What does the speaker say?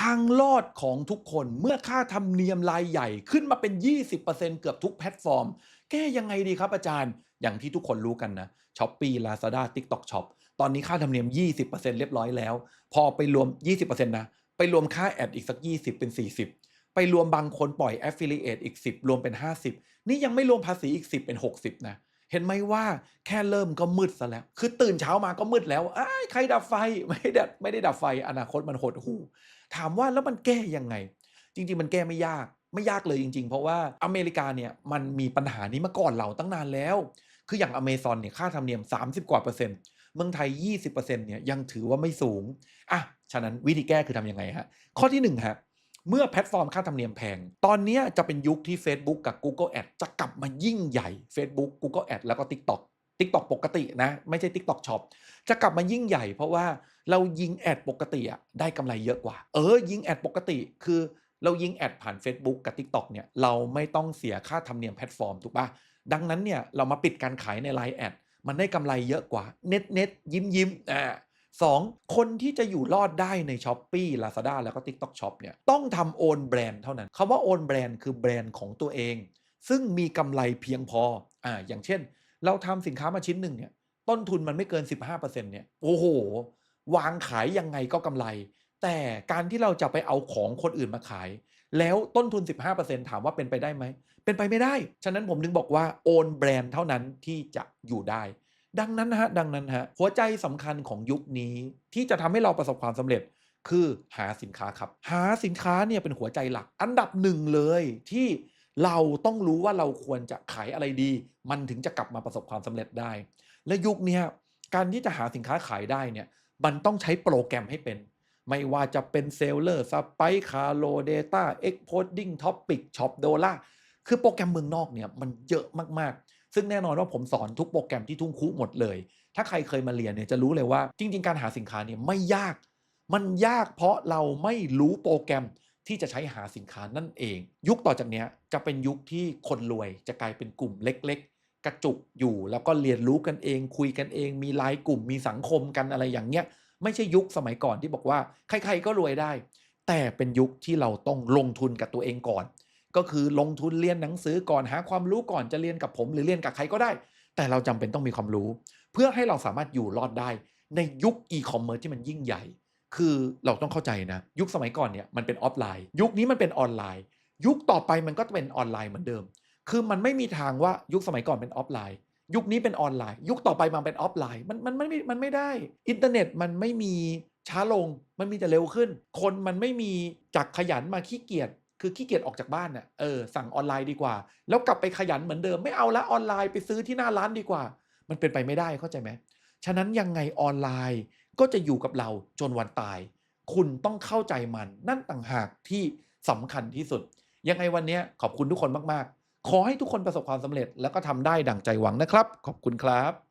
ทางรอดของทุกคนเมื่อค่าธรรมเนียมรายใหญ่ขึ้นมาเป็น 20%เกือบทุกแพลตฟอร์ม แก้ยังไงดีครับอาจารย์ อย่างที่ทุกคนรู้กันนะช้อปปี้ลาซาด้าทิกตอกช็อปตอนนี้ค่าธรรมเนียม 20%เรียบร้อยแล้ว พอไปรวม 20%นะ ไปรวมค่าแอดอีกสัก 20 เป็น 40 ไปรวมบางคนปล่อย Affiliate อีก 10 รวมเป็น 50 นี่ยังไม่รวมภาษีอีก 10 เป็น 60 นะเเห็นไหมว่าแค่เริ่มก็มืดซะแล้ว คือตื่นเช้ามาก็มืดแล้วอ้ใครดับไฟไม่ได้ดับไม่ได้ดับไฟอนาคตมันหดหู่ถามว่าแล้วมันแก้ยังไง จริง ๆ มันแก้ไม่ยากไม่ยากเลยจริง ๆ เพราะว่าอเมริกาเนี่ยมันมีปัญหานี้มาก่อนเราตั้งนานแล้ว คืออย่างอเมซอนเนี่ยค่าธรรมเนียม 30 กว่าเปอร์เซ็นต์เมืองไทย 20%เนี่ยยังถือว่าไม่สูงอะฉะนั้นวิธีแก้คือทำยังไงฮะข้อที่1ฮะ เมื่อแพลตฟอร์มค่าธรรมเนียมแพง ตอนนี้จะเป็นยุคที่ Facebook กับ Google Ad จะกลับมายิ่งใหญ่ Facebook Google Ad แล้วก็ TikTok TikTok ปกตินะ ไม่ใช่ TikTok Shop จะกลับมายิ่งใหญ่ เพราะว่าเรายิงแอดปกติอะได้กำไรเยอะกว่า เออ ยิงแอดปกติคือเรายิงแอดผ่าน Facebook กับ TikTok เนี่ยเราไม่ต้องเสียค่าธรรมเนียมแพลตฟอร์มถูกปะดังนั้นเนี่ยเรามาปิดการขายใน Line แอดมันได้กำไรเยอะกว่าเน็ตเน็ตยิ้มยิ้มอ่า สองคนที่จะอยู่รอดได้ใน s h อ p e e Lazada แล้วก็ TikTok Shop เนี่ยต้องทำโอนแบรนด์เท่านั้นคำว่าโอนแบรนด์คือแบรนด์ของตัวเอง ซึ่งมีกำไรเพียงพออ่าอย่างเช่น เราทำสินค้ามาชิ้นหนึ่งเนี่ยต้นทุนมันไม่เกิน 15%เนี่ยโอ้โห วางขายยังไงก็กำไร แต่การที่เราจะไปเอาของคนอื่นมาขาย แล้วต้นทุน 15%ถามว่าเป็นไปได้ไหม เป็นไปไม่ได้ ฉะนั้นผมถึงบอกว่าโอนแบรนด์เท่านั้นที่จะอยู่ได้ ดังนั้นนะฮะดังนั้นฮะหัวใจสำคัญของยุคนี้ที่จะทำให้เราประสบความสำเร็จคือหาสินค้าครับ หาสินค้าเนี่ยเป็นหัวใจหลัก อันดับหนึ่งเลยที่เราต้องรู้ว่าเราควรจะขายอะไรดี มันถึงจะกลับมาประสบความสำเร็จได้ และยุคนี้การที่จะหาสินค้าขายได้เนี่ยมันต้องใช้โปรแกรมให้เป็น ไม่ว่าจะเป็นเซลเลอร์สไปคาโลเดต้าเอ็กโพดดิ้งท็อปปิกช็อปโดล่าคือโปรแกรมเมืองนอกเนี่ยมันเยอะมาก ซึ่งแน่นอนว่าผมสอนทุกโปรแกรมที่ทุ่งคุหมดเลย ถ้าใครเคยมาเรียนเนี่ยจะรู้เลยว่า จริง ๆ การหาสินค้าเนี่ยไม่ยาก มันยากเพราะเราไม่รู้โปรแกรมที่จะใช้หาสินค้านั่นเอง ยุคต่อจากเนี้ยจะเป็นยุคที่คนรวยจะกลายเป็นกลุ่มเล็ก ๆ กระจุกอยู่ แล้วก็เรียนรู้กันเอง คุยกันเอง มีไลน์กลุ่มมีสังคมกันอะไรอย่างเงี้ยไม่ใช่ยุคสมัยก่อนที่บอกว่า ใคร ๆ ก็รวยได้ แต่เป็นยุคที่เราต้องลงทุนกับตัวเองก่อน ก็คือลงทุนเรียนหนังสือก่อนหาความรู้ก่อนจะเรียนกับผม หรือเรียนกับใครก็ได้ แต่เราจำเป็นต้องมีความรู้ เพื่อให้เราสามารถอยู่รอดได้ ในยุคอีคอมเมิร์ซที่มันยิ่งใหญ่ คือเราต้องเข้าใจนะ ยุคสมัยก่อนเนี่ยมันเป็นออฟไลน์ ยุคนี้มันเป็นออนไลน์ ยุคต่อไปมันก็เป็นออนไลน์เหมือนเดิม คือมันไม่มีทางว่ายุคสมัยก่อนเป็นออฟไลน์ ยุคนี้เป็นออนไลน์ ยุคต่อไปมันเป็นออฟไลน์มันมันไม่มันไม่ได้อินเทอร์เน็ตมันไม่มีช้าลงมันมีแต่เร็วขึ้น คนมันไม่มีจากขยันมาขี้เกียจ คือขี้เกียจออกจากบ้านน่ะเออสั่งออนไลน์ดีกว่า แล้วกลับไปขยันเหมือนเดิมไม่เอาละออนไลน์ไปซื้อที่หน้าร้านดีกว่า มันเป็นไปไม่ได้เข้าใจไหมฉะนั้นยังไงออนไลน์ก็จะอยู่กับเราจนวันตาย คุณต้องเข้าใจมันนั่นต่างหากที่สำคัญที่สุด ยังไงวันนี้ขอบคุณทุกคนมาก ๆ ขอให้ทุกคนประสบความสำเร็จแล้วก็ทำได้ดั่งใจหวังนะครับ ขอบคุณครับ